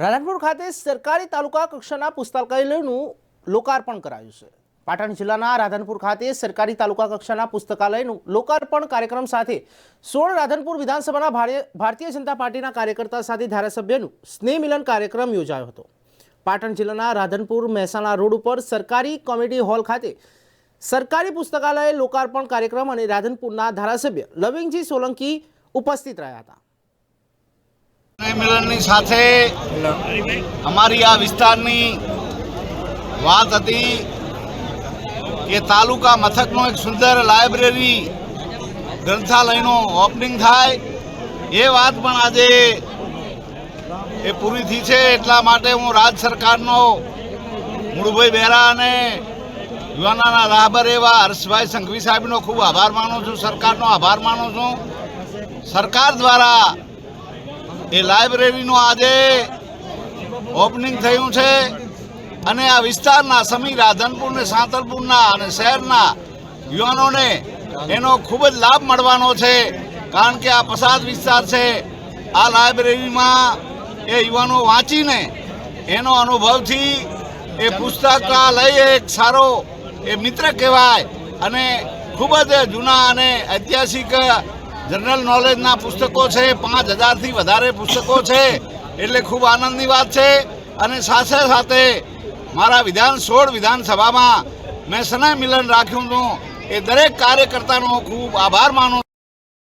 રાધનપુર ખાતે સરકારી તાલુકા કક્ષાના પુસ્તકાલયનું લોકાર્પણ કરાયું છે. પાટણ જિલ્લાના રાધનપુર ખાતે સરકારી તાલુકા કક્ષાના પુસ્તકાલયનું લોકાર્પણ કાર્યક્રમ સાથે સોળ રાધનપુર વિધાનસભાના ભારે- ભારતીય જનતા પાર્ટીના કાર્યકર્તા સાથે ધારાસભ્યનું સ્નેહ મિલન કાર્યક્રમ યોજાયો હતો. પાટણ જિલ્લાના રાધનપુર મહેસાણા રોડ ઉપર સરકારી કોમેડી હોલ ખાતે સરકારી પુસ્તકાલય લોકાર્પણ કાર્યક્રમ અને રાધનપુરના ધારાસભ્ય લવિંગજી સોલંકી ઉપસ્થિત રહ્યા હતા. સ્નેહ સાથે અમારી આ વિસ્તારની વાત હતી કે તાલુકા મથકનો એક સુંદર લાઇબ્રેરી ગ્રંથાલયનો ઓપનિંગ થાય. એ વાત પણ આજે એ પૂરી થઈ છે. એટલા માટે હું રાજ્ય સરકારનો, મૂળભાઈ બેરા અને યુવાનાના રાહબર એવા હર્ષભાઈ સંઘવી સાહેબનો ખૂબ આભાર માનું છું. સરકારનો આભાર માનું છું. સરકાર દ્વારા એ લાઇબ્રેરીનું આજે ઓપનિંગ થયું છે. અને આ વિસ્તારના સમી રાધનપુર ને સાંતલપુરના અને શહેરના યુવાનોને એનો ખૂબ જ લાભ મળવાનો છે. કારણ કે આ પસાદ વિસ્તાર છે. આ લાઇબ્રેરીમાં એ યુવાનો વાંચીને એનો અનુભવથી એ પુસ્તકાલય એક સારો એ મિત્ર કહેવાય. અને ખૂબ જ જૂના અને ઐતિહાસિક જનરલ નોલેજના પુસ્તકો છે, પાંચ હજારથી વધારે પુસ્તકો છે. એટલે ખૂબ આનંદની વાત છે. અને સાથે સાથે મારા વિધાન સોળ વિધાનસભામાં મેં સનય મિલન રાખ્યું હતું. એ દરેક કાર્યકર્તાનો ખૂબ આભાર માનું